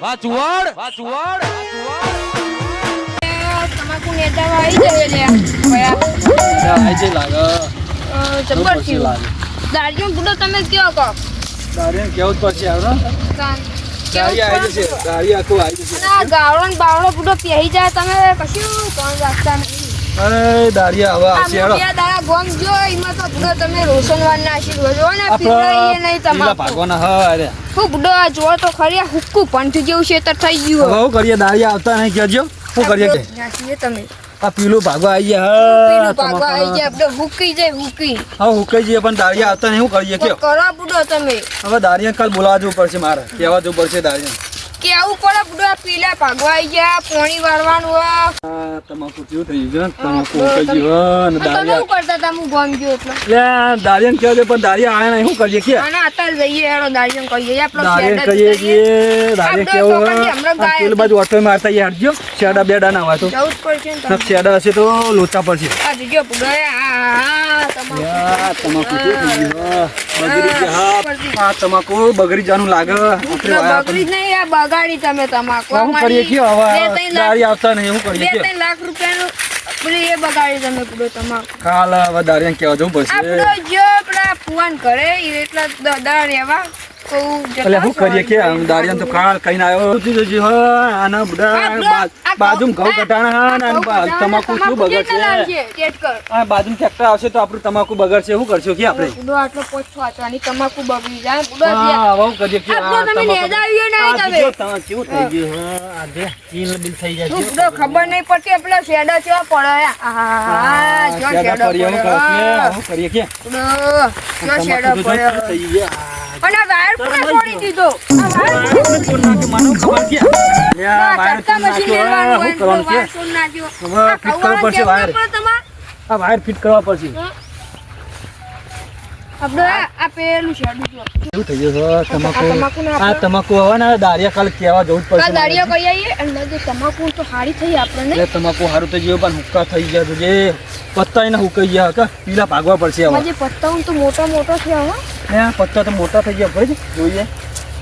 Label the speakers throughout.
Speaker 1: વાચુવાડ. વાચુવાડ.
Speaker 2: તમાકુ નેતા આવી જાય લે ભયા.
Speaker 3: જે લાગે.
Speaker 2: જબર
Speaker 3: પછી
Speaker 2: થયું.
Speaker 3: લાગે.
Speaker 2: તમે કયો કહો?
Speaker 3: દારિયા કેવું જ પડશે આવડો?
Speaker 2: તાન.
Speaker 3: દારિયા આવી જશે દારિયા આખું આવી જશે.
Speaker 2: ના ગાવડો ને બાવડો બુડો પહેરી જાય તમે કશું કોણ રાખતા નહીં
Speaker 3: અરે દારિયા હવે આવશે હેડો.
Speaker 2: મોટિયા ગોમ જો એમાં તો બુડો તમે રોશનવાન ના આશીર્વાદ જો ને પીવડાવીએ નહીં
Speaker 3: આપડે ભાગવાના હા અરે.
Speaker 2: હું બુડો જો તો ખરી જેવું થઈ
Speaker 3: હવે
Speaker 2: ગયું
Speaker 3: શું કરીએ દારિયા આવતા નહીં કહેજો. શું કરીએ કે?
Speaker 2: નાસીએ તમે.
Speaker 3: આ પીલું ભાગવા આવી ગયા હા
Speaker 2: પેલું ભાગવા આવી ગયા આપણે હુકી જાય હુકી.
Speaker 3: હવે હુકાઈ જઈએ પણ દારિયા આવતા નહીં શું કરીએ કે
Speaker 2: કરો બુડો તમે.
Speaker 3: હવે દારિયા કાલ બોલાવા જવું પડશે મારે કહેવા જવું પડશે દારિયા
Speaker 2: કેવું પડે બુડો પીલા ભાગવા ગયા પોણી વાળવાનું હોય.
Speaker 3: આ તમાકુ જીવ થઈ ગયું તમાકુ ગયું દારિયા
Speaker 2: શું કરતા હતા? હું ગમ ગયો એટલે.
Speaker 3: લે દારિયાને કહેજો પણ દારિયા આયા નહીં. શું કરીએ કે
Speaker 2: અને અત્યારે જઈએ હેડો દાડિયન કહીએ આપણો
Speaker 3: દારિયાને કહીએ કે દારિયા કેવો
Speaker 2: હમણાં
Speaker 3: પેલી બાજુ ઓટો મારતા ઈ હટજો. શેડા બેડા ના હોય તો.
Speaker 2: જવું જ પડશે ને
Speaker 3: શેડા હશે તો લોચા પડશે.
Speaker 2: આ આ, આ, તમાકુ.
Speaker 3: થઈ ગયું? બગડી હા, તમાકુ બગડી જવાનું લાગે. આપણે
Speaker 2: બગડી જ નહીં, આ બગાડી તમે તમાકુ.
Speaker 3: શું કરીએ કે હવે ગાડી આવતા નહીં શું કરીએ કે
Speaker 2: 2 લાખ રૂપિયાનું પેલી એ બગાડી તમે પૂરો તમાકુ.
Speaker 3: કાલ વધારે કેવા જવું પડશે
Speaker 2: બુડો જો પેલા ફોન કરે એટલા દડા રહેવા
Speaker 3: એટલે શું કરીએ કે દારિયાને તો કાલ કહીને આવ્યો. જજી, હા, આના બધા
Speaker 2: આ બુડો,
Speaker 3: બા-
Speaker 2: આ
Speaker 3: બાજુમાં ઘઉં કટાણા ને
Speaker 2: કટાણા,
Speaker 3: તમાકુ શું બગડશે. આ બાજુમાં ટ્રેક્ટર આવશે તો આપણું તમાકુ બગડશે. શું કરશું? કે આપણે?
Speaker 2: બુડો આટલો પોછો વાંચવાની તમાકુ બગડી જાય. બુડો
Speaker 3: હા, હવે કરીએ કે
Speaker 2: આ તમે નહીં
Speaker 3: આ
Speaker 2: તમે.
Speaker 3: કેવું થઈ ગયું. હા, આજે ચીલ બિલ થઈ જાય.
Speaker 2: બુડો ખબર નહીં પડતી. પેલો શેડો ચેવો પડે આ જો
Speaker 3: શેડા
Speaker 2: પડ્યો.
Speaker 3: કરીએ કે?
Speaker 2: બુડો જો શેડો પડ્યો.
Speaker 3: થઈ ગયા.
Speaker 2: અને વાયર પણ છોડી દીધો. આ વાયર
Speaker 3: મને ખબર છે. નાખ્યું? કરવાનું છે? હવે ફિટ કરવું પડશે વાયર. આ વાયર ફિટ કરવા પડશે.
Speaker 2: આપણે આ- આ પેલું શેડું
Speaker 3: એવું થઈ ગયું તમાકુ
Speaker 2: આ તમાકુ ના
Speaker 3: આ તમાકુ હવે ને દારિયા કાલ કહેવા જવું જ પડશે
Speaker 2: દાળીઓ કરી આવીએ અને જે તમાકુ તો હારી થઈ આપણને.
Speaker 3: એટલે તમાકુ સારું થઈ ગયું પણ હુક્કા થઈ ગયા છે જે. પત્તા એને હુકાઈ ગયા હતા પીલા ભાગવા પડશે હવે.
Speaker 2: જે મોટા તો મોટો હો.
Speaker 3: હે, પત્તા તો મોટા થઈ ગયા ભાઈ જોઈએ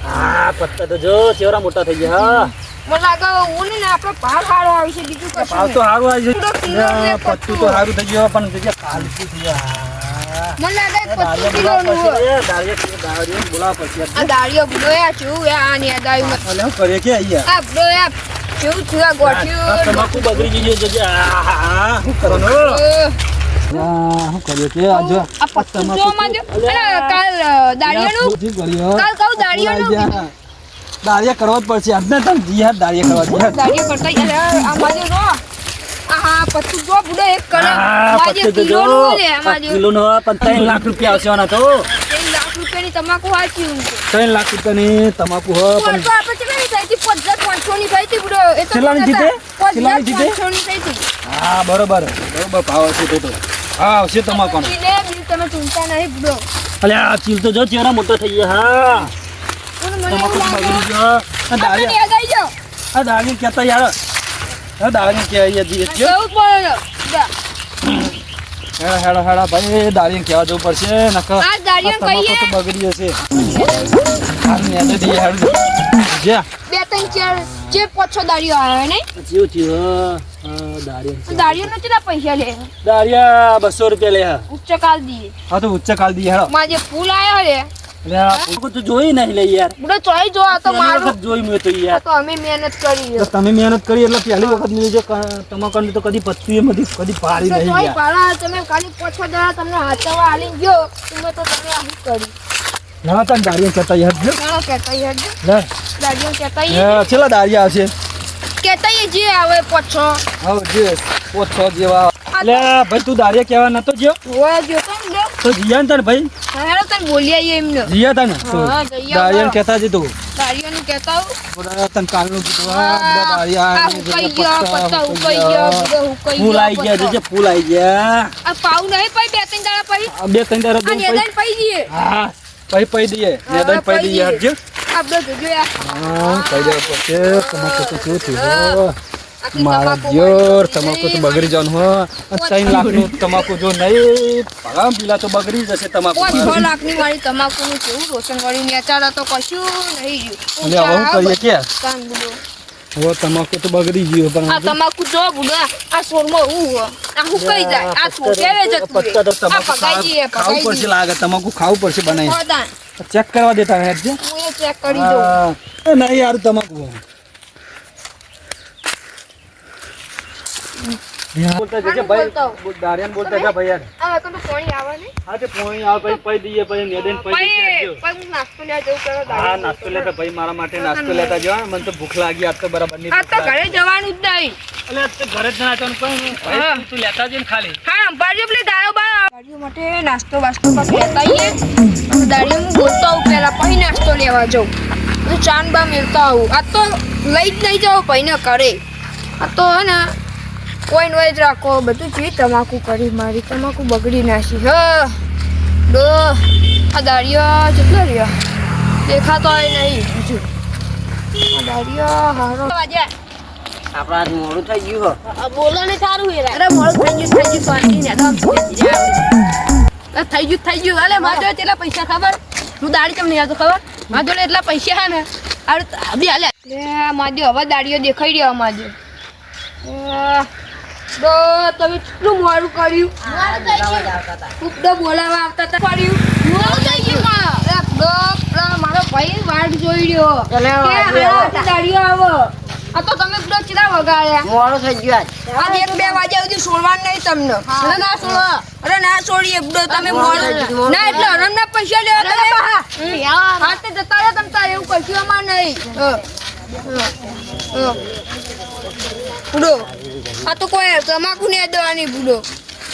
Speaker 3: આ પત્તા તો જો ચેવરા મોટા થઈ ગયા હા
Speaker 2: મને લાગે ને આપણો ભાવ સારો આવી છે બીજું કશું
Speaker 3: ભાવ તો સારું આવી
Speaker 2: પૂરો
Speaker 3: છે
Speaker 2: કિલો ને
Speaker 3: આ પત્તું તો સારું થઈ ગયું પણ જગ્યા થઈ ગયા
Speaker 2: મને લાગે
Speaker 3: બોલાવા પડશે
Speaker 2: આ દાળીઓ બુડોયા છું આ ને દાયું
Speaker 3: એટલે શું કે અહીંયા
Speaker 2: આ કેવું ગોઠ્યું
Speaker 3: તમાકુ બગડી ગઈ જગ્યા શું કરવાનું શું આ
Speaker 2: પત્તું જો કાલ
Speaker 3: કર્યું?
Speaker 2: કાલ
Speaker 3: કરવા જ પડશે. આજને તમ જી હાથ દારિયા કરવા જી
Speaker 2: દાળીઓ કરતા એટલે આ જો નો આહા હા પત્તું જો બુડો એક કલર.
Speaker 3: માજે
Speaker 2: કિલો નો
Speaker 3: લે તો કિલો
Speaker 2: નો છે
Speaker 3: કિલોનો પણ લાખ રૂપિયા આવશે આના તો.
Speaker 2: ત્રણ લાખ રૂપિયાની તમાકુ વાંચી હું છે
Speaker 3: ત્રણ લાખ રૂપિયાની તમાકુ હ પણ
Speaker 2: તો આપણે કેટલાની થઈ પચાસ પાંચસોની થઈ હતી બુડો. એ તો
Speaker 3: કેટલાની જીતે? કેટલાની જીતે?
Speaker 2: પાંચસોની થઈ હતી.
Speaker 3: હા બરોબર. બરોબર ભાવ હશે તો તો. હા આવશે તમાકુ
Speaker 2: કોણ? તમે ચિંતા નહીં બુડો
Speaker 3: અલે આ ચીલ તો જો ચેવડા મોટો થઈ ગયા હા. આ
Speaker 2: દાળી
Speaker 3: આ દારિયા કહેતા યાર. આ દારિયા કે અહીંયા જઈએ છે
Speaker 2: જવું જ પડે છે. જા.
Speaker 3: હેડા હેડા હેડા ભાઈ દારિયા કહેવા જવું પડશે નકર તો બગડી હેડ જા.
Speaker 2: બે ત્રણ ચાર જે પાંચસો દાળીઓ આવે ને
Speaker 3: જીવ જીવ
Speaker 2: પૈસા લે.
Speaker 3: બસો રૂપિયા લે
Speaker 2: ઉચ્ચ કાલ દીએ
Speaker 3: હા તો ઉચ્ચ કાલ
Speaker 2: ફૂલ રે
Speaker 3: જોઈ નહીં લે યાર.
Speaker 2: બુડો ચોઈ જો તો મારું.
Speaker 3: જોઈ મેં તો યાર.
Speaker 2: તો અમે મહેનત કરી
Speaker 3: તમે મહેનત કરી એટલે પહેલી વખત મેં જો તમાકુ તો કદી પત્તી એમાંથી કદી પાડી નહીં યાર.
Speaker 2: પાડા તમે ખાલી દાડા તમને હાથવા આલી ગયો તમે તો તમે આવું કરી
Speaker 3: ના તને દાડિયા કેતા યાર
Speaker 2: ના કેતા યાર
Speaker 3: દાડિયા
Speaker 2: કેતા યાર ઈ
Speaker 3: દાડિયા છેલ્લા
Speaker 2: જે આવે પાંચસો
Speaker 3: હવ જે પોત જેવા. લે ભાઈ તું દારિયા કેવા નતો જ્યો
Speaker 2: હોય જો તો ને
Speaker 3: તો જીયા તને ભાઈ?
Speaker 2: હેડો તને બોલી આવીએ એમને
Speaker 3: જીયા તને.
Speaker 2: હા,
Speaker 3: દારિયા કેતા જે તું
Speaker 2: હું
Speaker 3: તને કીધું હા, દારિયા
Speaker 2: ગયા
Speaker 3: પત્તા
Speaker 2: ગયા.
Speaker 3: ફૂલ આવી ગયા જે ફૂલ આવી ગયા.
Speaker 2: આ પાઉ નહીં પાઈ બે ત્રણ દાડા પાઈ.
Speaker 3: બે ત્રણ
Speaker 2: દઈએ.
Speaker 3: હા પૈ પૈ દઈએ. મેદાન પૈ
Speaker 2: પૈ
Speaker 3: દઈએ
Speaker 2: દઈએ. આ બધું જોજો આ
Speaker 3: હા પૈ તમાકુ તો શું થયું
Speaker 2: આખી
Speaker 3: મારા જોર તમાકુ તો બગડી જવાનું હો અને ત્રણ લાખનું તમાકુ જો નહીં ભગામ પીલા તો બગડી જશે તમાકુ
Speaker 2: છ. લાખની મારી તમાકુનું કેવું રોશન વાળી નેચારા તો કશું નહીં
Speaker 3: એટલે હવે શું કરીએ કે હવે તમાકુ તો બગડી ગયું પણ
Speaker 2: આ તમાકુ જો બુડો આ સોરમાં હું હો. આ હુકાઈ જાય? આ છોટેરે જતું
Speaker 3: પત્તા તો તમાકુ ખાવું પડશે લાગે તમાકુ ખાવું પડશે બનાવી. ચેક કરવા દેતા છે
Speaker 2: હું એ ચેક કરી દઉં.
Speaker 3: હા. એ નહીં યાર તમાકુ બોલતા જજે ભાઈ.
Speaker 2: બોલતો.
Speaker 3: બોલતા જા ભાઈ યાર.
Speaker 2: આ તો પાણી આવે ને?
Speaker 3: હા તે પોણી આવે પછી પૈ દઈએ પછી નેદેન પૈ દઈએ
Speaker 2: પછી હું નાસ્તો લેવા જવું કરો
Speaker 3: હા નાસ્તો લેતા ભાઈ મારા માટે નાસ્તો લેતા જો મને તો ભૂખ લાગી આજ તો બરાબર નહીં
Speaker 2: આ તો ઘરે જવાનું જ નહીં.
Speaker 3: એટલે તો ઘરે જ ના જવાનું કોઈ ભાઈ તું- તું લેતા જઈને ખાલી.
Speaker 2: હા અંબાજી પેલી દાળો બાળો દાડીઓ માટે નાસ્તો વાસ્તો પછી લેતા આવીએ દાડીઓ હું બોલતો આવું પહેલા પછી નાસ્તો લેવા જાઉં. ચાંદ બા મેળતા આવું. આ તો લઈ જ નહીં જાઉં પછી ને કરે. આ તો હે ને કોઈ ને જ રાખો. બધું જે તમાકુ કરી મારી. તમાકુ બગડી નાખી. હ. ડો આ દાળિયા કેટલો રહ્યો? દેખાતો હોય નહીં. હજુ. આ દાડીઓ હારો.
Speaker 4: આપણા મોડું થઈ ગયું
Speaker 2: બોલો ને સારું હેરા અરે મોડું થઈ ગયું થઈ ગયું. થઈ ગયું થઈ ગયું. અલે કેટલા પૈસા ખબર? હું દાડી તમને યાદ ખબર? જોડે એટલા પૈસા હે ને. અરે બી હાલે માજો. હવે દાડીઓ દેખાઈ રહ્યા માજો તો તમે કેટલું મોડું કર્યું? ઉપડો બોલાવા આવતા હતા પેલા મારો ભાઈ વાટ જોઈ રહ્યો. દાડીઓ આવો. આ તો તમે ઉપડો ચીલા વગાડ્યા.
Speaker 4: મોડું થઈ ગયું આજ.
Speaker 2: એક બે વાગ્યા સુધી છોડવાનું નહીં તમને. અરે ના છોડવા અરે ના છોડીએ બડો તમે મોડો ના એટલે હરણ ના પૈસા લેવા તમે હા જતા રહ્યા તમે તારે એવું કશું અમાર નહીં. હ. હ. હ. આ તો કોઈ તમાકુ ને દેવાની ભૂલો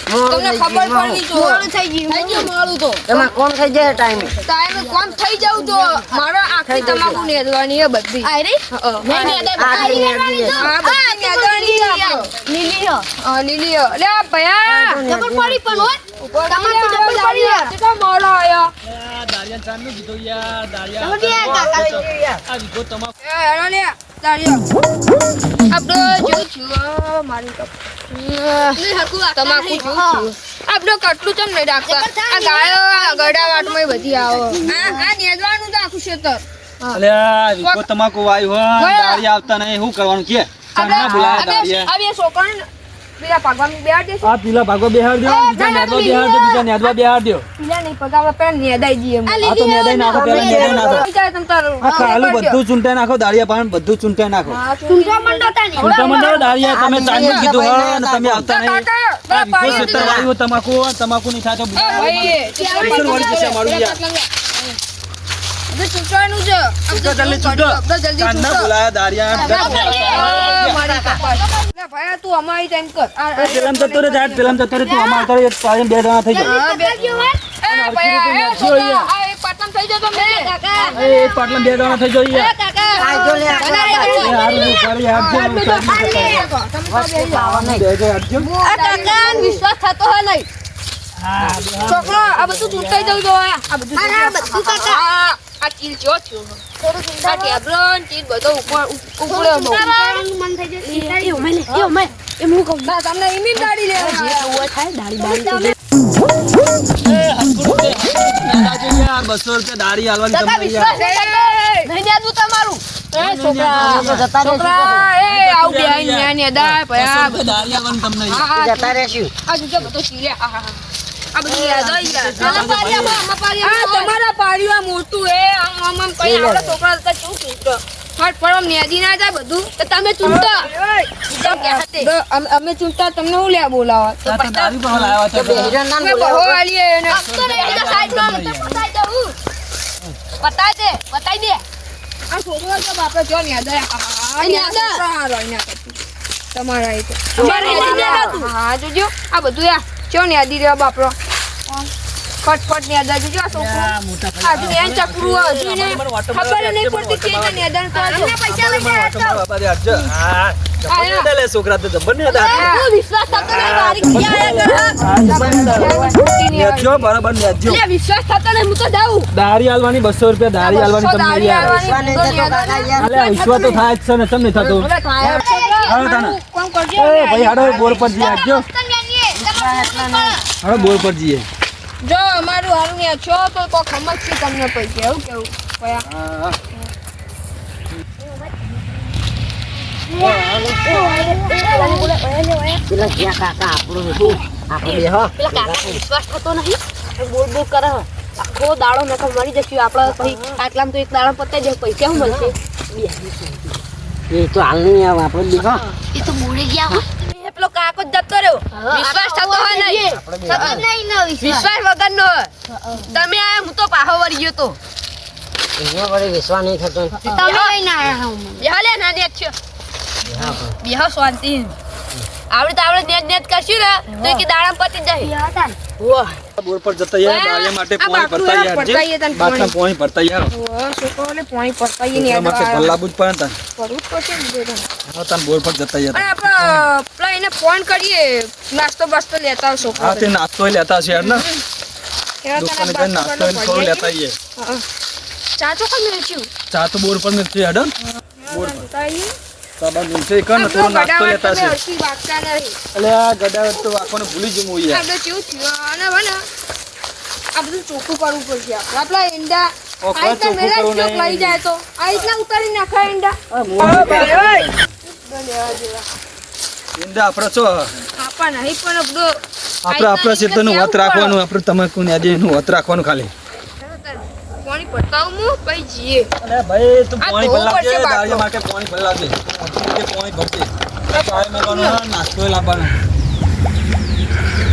Speaker 2: તમને ખબર પડવી તો મોડું થઈ ગયું થઈ ગયું મોડું તો
Speaker 4: એમાં કોણ થઈ જાય ટાઈમે
Speaker 2: ટાઈમે કોમ થઈ જાવ તો મારો આખી તમાકુ ને દેવાની એ બધી આ રે
Speaker 4: આખરી નેદી જશે.
Speaker 2: હા બધી નેદવાની છે આપણો. લીલી હો. હા, લીલી હો. લે ભયા. ખબર પડી પણ હોય. તમાકુ જબર પડી યાર. કેટલો મોડો આયો.
Speaker 3: દારિયા ચાંદનું કીધું યાર દારિયા
Speaker 2: જબર યાર, કાકા.
Speaker 3: આ તમાકુ
Speaker 2: એ, હેલો લે, તાળીઓ. આપણો થયું, મારી તમાકુ જેવું આપણો કટલું ચમ નહીં રાખતા આ ગાયો આ ગડા વાટમાં બધી આવો. આ નેદવાનું તો આખું ખેતર
Speaker 3: તમાકુ વાયુ હો. આવતા નહીં. શું કરવાનું? કે બોલાયા
Speaker 2: બે- પેલા પાકવામાં બેહાડ દેશું.
Speaker 3: આ પેલા ભાગો બેહાર દો બીજા
Speaker 2: ના, ના,
Speaker 3: નેદવા
Speaker 2: પેલી
Speaker 3: દો બીજા નેદવા બિહાર દો
Speaker 2: પેલા નહીં પગાવે, પેલા નેદાઈ દઈએ
Speaker 3: આ તો નેદાઈ નાખો પેલા નેદાઈ નાખો.
Speaker 2: વિચાર તમ તારું.
Speaker 3: આ ખાલું બધું ચૂંટાઈ નાખો દાળિયા પાન બધું ચૂંટાઈ નાખો.
Speaker 2: ચૂંટા માંડો તાની.
Speaker 3: ચૂંટા મંડો દાળિયા તમે ચાંદનું કીધું હા અને તમે આવતા નહીં. તમાકુ તમાકુ નહીં
Speaker 2: સાથે ભાઈ,
Speaker 3: પૈસા વળી મારું યાર.
Speaker 2: છે.
Speaker 3: જલ્દી
Speaker 2: જલ્દી
Speaker 3: બોલાયા
Speaker 2: ભાઈ, તું અમારી ટાઈમ કર.
Speaker 3: પેલામ જતો રે જાટ પેલામ જતો રે તું અમાર તો એક પાયે બે જણા થઈ જાય
Speaker 2: બે- એ ભાઈ, એ છોકરા, આ એક પાટલામાં થઈ જતો મેં.
Speaker 3: એ એક બે જણા થઈ જાય
Speaker 4: આ જો લે
Speaker 3: એ હારું નું કરી આપજો નું કરી આપજો.
Speaker 4: વસ્તુ પાવા નહીં
Speaker 3: બે જણ આપજો.
Speaker 2: આ કાકાને વિશ્વાસ થતો હોય નહીં. છોકરો, આ બધું ચૂંટાઈ જવું જોવા આ બધું ચૂંટાઈ- આ- કિલ જો થયો થોડું આ ટેબલો ને ચીલ બધો ઉપર ઉપડ્યો બહુ. ના, તમને એમની જ દાઢી લેવાની.
Speaker 3: દાદાજી યાર, બસો રૂપિયા દાઢી હાલવાની
Speaker 2: કાકા,
Speaker 3: તમને યાર.
Speaker 2: વિશ્વાસ નહીં થાય. નહીં દેતું તમારું. એ છોકરા,
Speaker 4: જતા રહેશું
Speaker 2: છોકરા, એ આવું બેહીને ન્યા ન્યા દાય, ભાઈ, આ
Speaker 3: હાલવાની તમને
Speaker 4: જતા રહેશું.
Speaker 2: જોજો બધો. આ- આ- આ બધું યાદ આવી. તમારા પાડ્યું આ મોટું એ આમ આમ આમ કઈ આપણા છોકરા કેવું ચૂંટો ફટ ફટ નેદી ના જાય બધું. તો તમે ચૂંટો. અમે- અમે ચૂંટતા તમને હું લે બોલાવા? તો
Speaker 3: લાવ્યા.
Speaker 4: ના બોલાવો.
Speaker 2: એને. બતાય દે બતાય દે. આ છોકરો તો બાપરે જો ને યાદ તમારા હા જોજો. આ બધું યા. ચો ને યાદી રહ્યો બાપરો. ફટફટ ને આદા જો આ છોકરો. આજુ બેન ચકરું આજુ ને ખબર જ નહીં પડતી કે એને તો કરો પૈસા લઈ જાય
Speaker 3: તમારા બાપા દે આપજો. હા, જબર ને દાલે છોકરા તો જબર ને દાલે.
Speaker 2: હું. વિશ્વાસ થતો નહીં મારી ક્યાં
Speaker 3: જો બરાબર નેજો.
Speaker 2: વિશ્વાસ થતો નહીં હું તો જાઉં.
Speaker 3: દારી હાલવાની બસો રૂપિયા દારી હાલવાની તમને યાર અલ્યા વિશ્વાસ તો થાય જ છે ને તમને થતું.
Speaker 2: હવે
Speaker 3: તાને.
Speaker 2: કરજો?
Speaker 3: એ ભાઈ હાડો બોર પર જઈએ આપજો હાડો બોર પર જઈએ
Speaker 2: જો અમારું હારું ને છો તો કોક સમજશે તમને પૈસા એવું કેવું પયા.
Speaker 4: પેલા જ્યાં કાકા આપણું હતું આપણે હો
Speaker 5: પેલા કાકા વિશ્વાસ થતો નહીં બોલ બોલ કરે આખો દાડો કહું મરી જશું આપણે પછી આટલામાં તો એક દાડો પતાઈ જાય પૈસા શું મળશે
Speaker 4: એ તો હાલ નહીં આવે આપણે
Speaker 5: એ તો બોલી ગયા હો.
Speaker 2: પેલો કાકો જ જતો રહ્યો. વિશ્વાસ થતો હોય નહીં. વિશ્વાસ. વગરનો હોય. તમે આયા હું તો પાહો વળી ગયો તો.
Speaker 4: એનો વળી વિશ્વાસ નહીં થતો.
Speaker 5: તમે લઈને આયા હું
Speaker 2: લે નાની એક છે.
Speaker 4: હા, પણ.
Speaker 2: બેહો શાંતિ આવડે તો આવડે નેટ નેટ કરશું ને તો કે દાડા પતી જાય.
Speaker 3: બોર પર જતા યાર દાળિયા માટે
Speaker 2: આ
Speaker 3: ભરતા
Speaker 2: યાર,
Speaker 3: યાર
Speaker 2: ભરતાઈએ તને
Speaker 3: બાટલા
Speaker 2: પાણી.
Speaker 3: પાણી ભરતા યાર.
Speaker 2: વાહ છોકરોને પાણી પડતાઈ ને
Speaker 3: એટલા માટે ભલ્લાબુ જ પડે ને તાન.
Speaker 2: પડવું જ પડશે
Speaker 3: હા, તાન બોર પર જતા યાર.
Speaker 2: આપણે પેલા એને ફોન કરીએ. નાસ્તો બાસ્તો લેતા આવશો
Speaker 3: હા તે નાસ્તો લેતા છે યાર ને. દુકાને જઈને નાસ્તો લેતા આવીએ.
Speaker 2: ચા
Speaker 3: તો બોર પર નથી હેડો બોર પર
Speaker 2: આવીએ.
Speaker 3: સાબા મિલશે કર થોડો નાસ્તો લેતા છે. એટલે આ ગડા તો આખોને ભૂલી જવું હું યાર
Speaker 2: આપણે કેવું થયું? અને હવે આ બધું ચોખ્ખું કરવું પડશે આપણે. આપણા ઈંડા
Speaker 3: ઓ, ચોખ્ખું કરવું નહીં.
Speaker 2: લઈ જાય તો. આ રીતના ઉતારી નાખાય ઈંડા.
Speaker 3: આ મોઢું
Speaker 2: તો લેવા જેવા.
Speaker 3: ઈંડા આપણે છો.
Speaker 2: આપા નહીં પણ આપણો
Speaker 3: આપણે આપણા ક્ષેત્રનું વત રાખવાનું. આપણે તમાકુ ને આજે એનું વત રાખવાનું ખાલી.
Speaker 2: પતાવું પછી જઈએ.
Speaker 3: અરે ભાઈ તું પાણી
Speaker 2: ધોવું
Speaker 3: ભરલાવજે
Speaker 2: પડશે
Speaker 3: માટે પાણી ભરલાવજે તે પાણી ભરજે. ચાય મેળવાનું નાસ્તો લાવવાનો.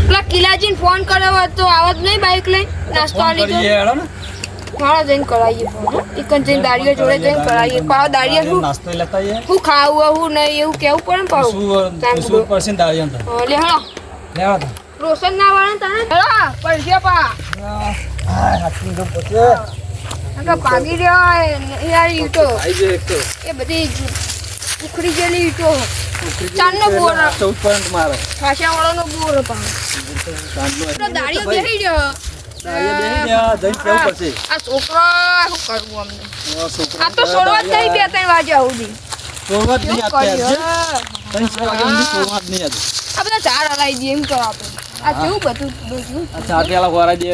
Speaker 2: પેલા કિલાજીને ફોન કર્યો તો આવત નહીં બાઈક લઈ નાસ્તો
Speaker 3: ફોન
Speaker 2: આલી
Speaker 3: હેડો ને.
Speaker 2: મારા જઈને કરાવીએ ફોન એકન જઈને દાડીઓ જોડે જઈને કરાવીએ. પાવ દાડીઓ શું?
Speaker 3: નાસ્તો લેતા આવીએ.
Speaker 2: શું ખાવું હું નહીં એવું કેવું પડે ને પાવ?
Speaker 3: શું શું પરસે દાળિયા તો?
Speaker 2: લે હળો
Speaker 3: લેવા તો
Speaker 2: રોશન ના વાળા તને? હળો પડશે પા.
Speaker 3: હા હાથની તો પોતે.
Speaker 2: નકર ભાગી રહ્યા યાર ઈટો
Speaker 3: તો.
Speaker 2: એ બધી ઉખડી ગયેલી ઈટો. ચાંદનો બોર.
Speaker 3: ચૌદ પોઈન્ટ મારે.
Speaker 2: ખાસા વાળાનો બોર પા દાડીઓ બેસી ગયો.
Speaker 3: દાળિયા બેહી ગયા જઈને કેવું પડશે.
Speaker 2: આ છોકરા શું કરવું અમને? આ તો શરૂઆત થઈ બે. ત્રણ વાગ્યા સુધી
Speaker 3: નહીં
Speaker 2: આ બધા ચાર હલાઈ દઈએ એમ કરો આપણે. આ કેવું બધું?
Speaker 3: ચાર પેલા વારા દે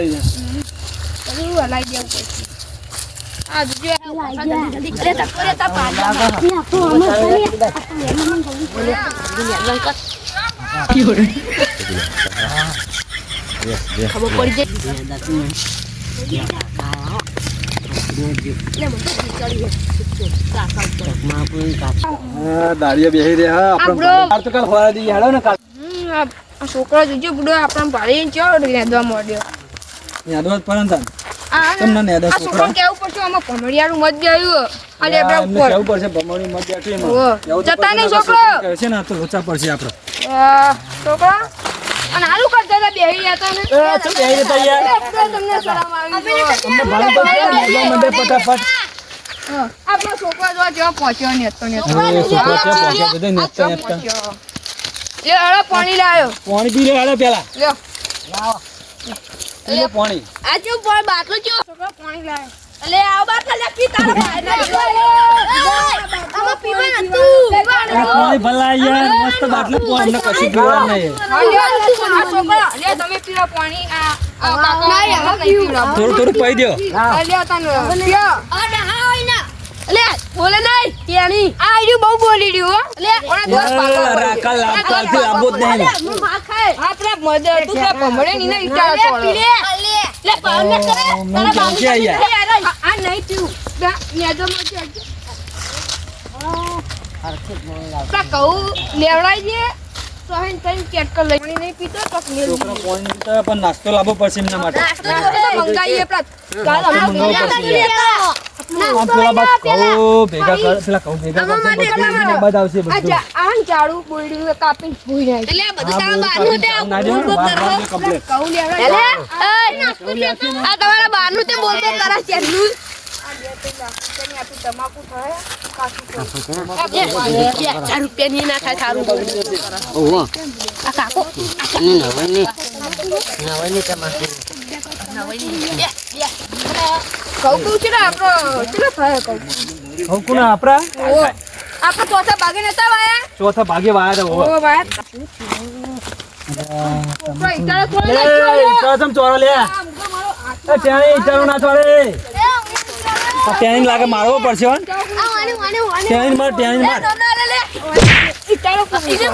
Speaker 2: બધું દેવું
Speaker 3: દાળિયા બેહી રહ્યા આપણે તો કાલ વારા દઈએ હેડો ને
Speaker 2: છોકરો જોજો બુડો આપણને ભારે ચો લેદવા
Speaker 3: ને તાન.
Speaker 2: આ
Speaker 3: તમને ને
Speaker 2: આ છોકરો કેવું પડશે? આમાં ભમડિયાનું મત ગયું લેબડા
Speaker 3: એમને
Speaker 2: ઉપર.
Speaker 3: કહેવું પડશે? ભમરડી મત બેઠી એમાં.
Speaker 2: જતા નહીં છોકરો.
Speaker 3: કહે છે ને? તો લોચા પડશે આપણે.
Speaker 2: છોકરો. અને હાલું કર હતા બેહી ગયા હતા ને.
Speaker 3: એ, ચમ બેહી જતા યાર?
Speaker 2: તમને સલામ આવી ગયો.
Speaker 3: તમને ભાડું તો માટે ફટાફટ.
Speaker 2: આપણો છોકરો જો જો પહોંચ્યો ને તો ને તો.
Speaker 3: છોકરો છે, પહોંચ્યો બધે
Speaker 2: ને
Speaker 3: તો
Speaker 2: ને. લે હળો પાણી લાયો
Speaker 3: પાણી પી લે હેડો પેલા.
Speaker 2: લ્યો.
Speaker 3: પી લે પાણી.
Speaker 5: આ જો પણ? બાટલો જો
Speaker 2: છોકરો પાણી લાય
Speaker 5: અલે આ બાટલા લે પી તારા આમાં પીવા નતું
Speaker 3: આ પાણી ભલા યાર મસ્ત બાટલો પાણી ને કશું પીવા નહીં.
Speaker 2: આ છોકરો લે તમે પીલો પાણી. આ.
Speaker 3: થોડું થોડું પાઈ દો
Speaker 2: લે તને પીઓ.
Speaker 5: અરે હા હોય ના. અલે બોલે નહીં
Speaker 2: આ આર્યું બહુ બોલી રહ્યું હો. લે ઓના દોસ્ત
Speaker 3: આ નહીં.
Speaker 5: હું
Speaker 2: તું ની ને વિચાર
Speaker 5: લે લે પાવ ને કરે તારા બાબુ
Speaker 2: આ માં છે
Speaker 4: જ
Speaker 2: કહું લેવડાઈ દે. તો હે તઈ કેટકર લઈ. પાણી નહીં પીતો તો મેલ
Speaker 3: છોકરા પાણી નહીં પણ નાસ્તો લાવવો પડશે એમના માટે.
Speaker 2: મંગાઈએ પેલા કાલ અમે
Speaker 3: મંગાવવું
Speaker 2: તમાકુ
Speaker 5: ની ના
Speaker 2: કહું છે ને આપણો કેટલો થાય કહું
Speaker 3: કહું કોને આપણા?
Speaker 2: આપણે ચોથા ભાગે નતા વાયા?
Speaker 3: ચોથા ભાગે વાયા
Speaker 2: ઓ વાયા.
Speaker 3: ના લાગે મારવો પડશે માર ટેણી માર.
Speaker 2: ના ઈટાળો કૂદી દે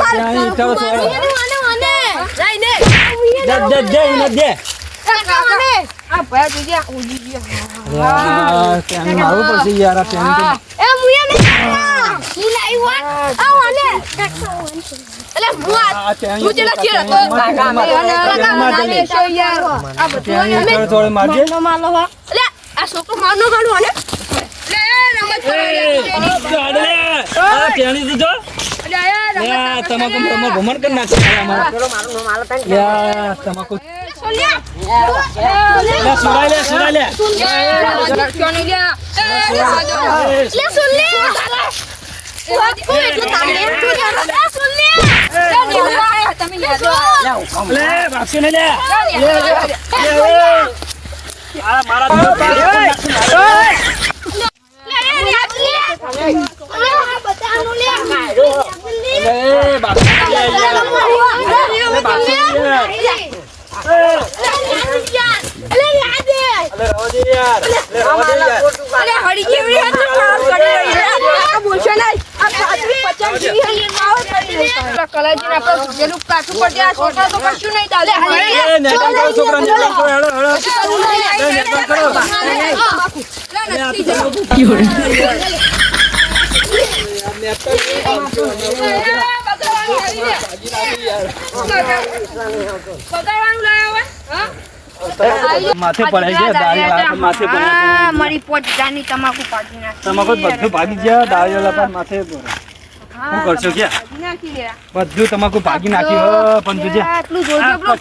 Speaker 2: ને
Speaker 3: દે દે દે
Speaker 2: આ ભયા જોજે આ ઉડી ગયો
Speaker 3: આ ટેણી મારવું પડશે યાર આ ટેણી તો આ
Speaker 2: તું જેલા ચીર હતો કાકા મે અને છો યાર આ બધું
Speaker 3: ટેણી
Speaker 2: અને
Speaker 3: ઈટાળો ચોરે મારજે
Speaker 2: લે આ છોકરો મારનો ગાડું અને લે રમત
Speaker 3: ગાડ લે આ તો
Speaker 2: યાર
Speaker 3: લે આ તમાકુ ભમણ કરી યાર આ તમાકુ લે સુરાઈ લે સુરાઈ લે લે વાપસી ને લે આ મારા છોકરા નેતા કરો હેડો હેડો લે નેતા કરો માથે પડાઈ ગયા માથે
Speaker 2: તમાકુ
Speaker 3: તમાકુ બધું ભાગી ગયા દાળી માથે. શું કરશો
Speaker 2: લે
Speaker 3: બધું તમાકુ ભાગી નાખ્યું હો, પણ જોજે
Speaker 2: આટલું જોજો પેલો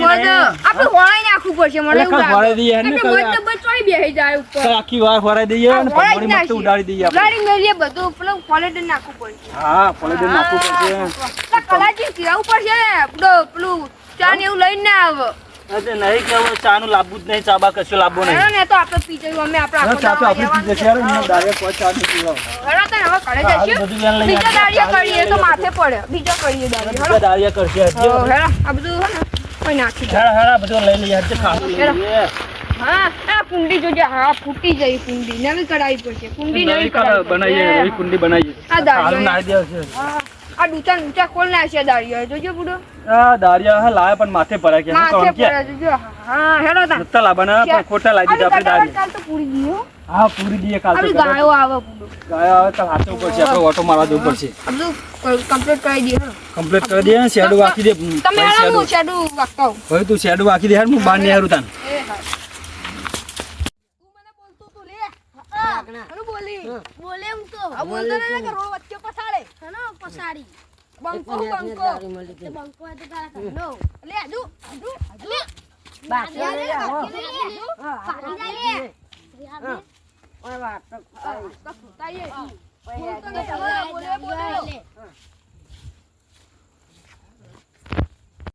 Speaker 2: હોય તો આપણે વળાઈ નાખવું પડશે મને એવું લાગે.
Speaker 3: દઈએ ને કાં
Speaker 2: મસ્ત બચવાઈ બેસી જાય ઉપર.
Speaker 3: આખી વાર ફરાઈ દઈએ અને પમરી
Speaker 2: મત
Speaker 3: ઉડાડી દઈએ
Speaker 2: ઉડાડી મેલીએ બધું પેલો કોલેડર નાખવું પડશે.
Speaker 3: હા પકોડી નાખવું પડશે.
Speaker 2: કલાજી ખીરાવું પડશે પેલું પેલું ચા ને એવું લઈને ના આવે.
Speaker 3: અરે નહીં કેવું ચા નું લાવવું જ નહીં ચા બા કશું લાવવું નહીં.
Speaker 2: ને તો આપણે પી જઈએ અમે આપણે
Speaker 3: હા,
Speaker 2: આખો
Speaker 3: ચા તો આપણે પી જશે યાર એમને દાળિયા કોઈ ચા નહીં પીવા
Speaker 2: હેડો તો હવે
Speaker 3: હા, વેન લઈ
Speaker 2: બીજો. દાડિયા કરીએ તો માથે પડે. બીજો કરીએ દાડિયો
Speaker 3: બીજા દાળિયા કરશે હજી.
Speaker 2: હેડો આ બધું હે ને કોઈ નાખી
Speaker 3: હેડા, હેડા, બધું લઈ લઈએ આજે ખાવું લઈ લઈએ.
Speaker 2: હા આ કુંડી જોજે હા ફૂટી જઈ કુંડી. નવી કઢાઈ પડશે. કુંડી નવી કઢાઈ
Speaker 3: બનાવીએ નવી કુંડી બનાવીએ.
Speaker 2: આ.
Speaker 3: સારું નાઈ દેવું છે
Speaker 2: હા. આ દુકાન ઊંચા ખોલ નાખ્યા દાડિયો જોજો બુડો.
Speaker 3: આ દાળિયા હા લાયા પણ માથે પડાય કે કરવાનું કે?
Speaker 2: જોજો. હા હેડો તા.
Speaker 3: નતા લાવવાના પણ ખોટા લાવી દીધા આપણે દાળિયા.
Speaker 2: કાલ તો પૂરી દીધો
Speaker 3: હા. પૂરી દઈએ કાલ તો
Speaker 2: ગાયો આવે બુડો.
Speaker 3: ગાયો આવે તો હાથે ઉપર છે આપણે ઓટો મારવા જવું પડશે.
Speaker 2: કમ્પ્લીટ કરી દે હેડો.
Speaker 3: કમ્પ્લીટ કરી દે શેડો વાકી દે
Speaker 2: તમે હેડો
Speaker 3: શેડો.
Speaker 2: હું શેડું વાગતા
Speaker 3: ભાઈ તું શેડો વાકી દે યાર હું બહાર નહીં હારું તાન.
Speaker 2: એ હા. આ બોલતો ને કે રોડ વચ્ચે પસાડે હનો પસાડી બંકો બંકો. બંકો આ તો તારા નો લે આજુ આજુ આજુ બાકી લે હો. બાકી લે ઓય વાત તો ફૂટાઈએ. બોલતો નહીં,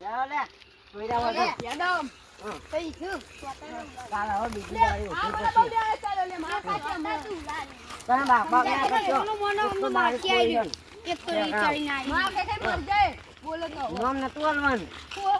Speaker 2: હવે ખાઈ મર જાય. બોલે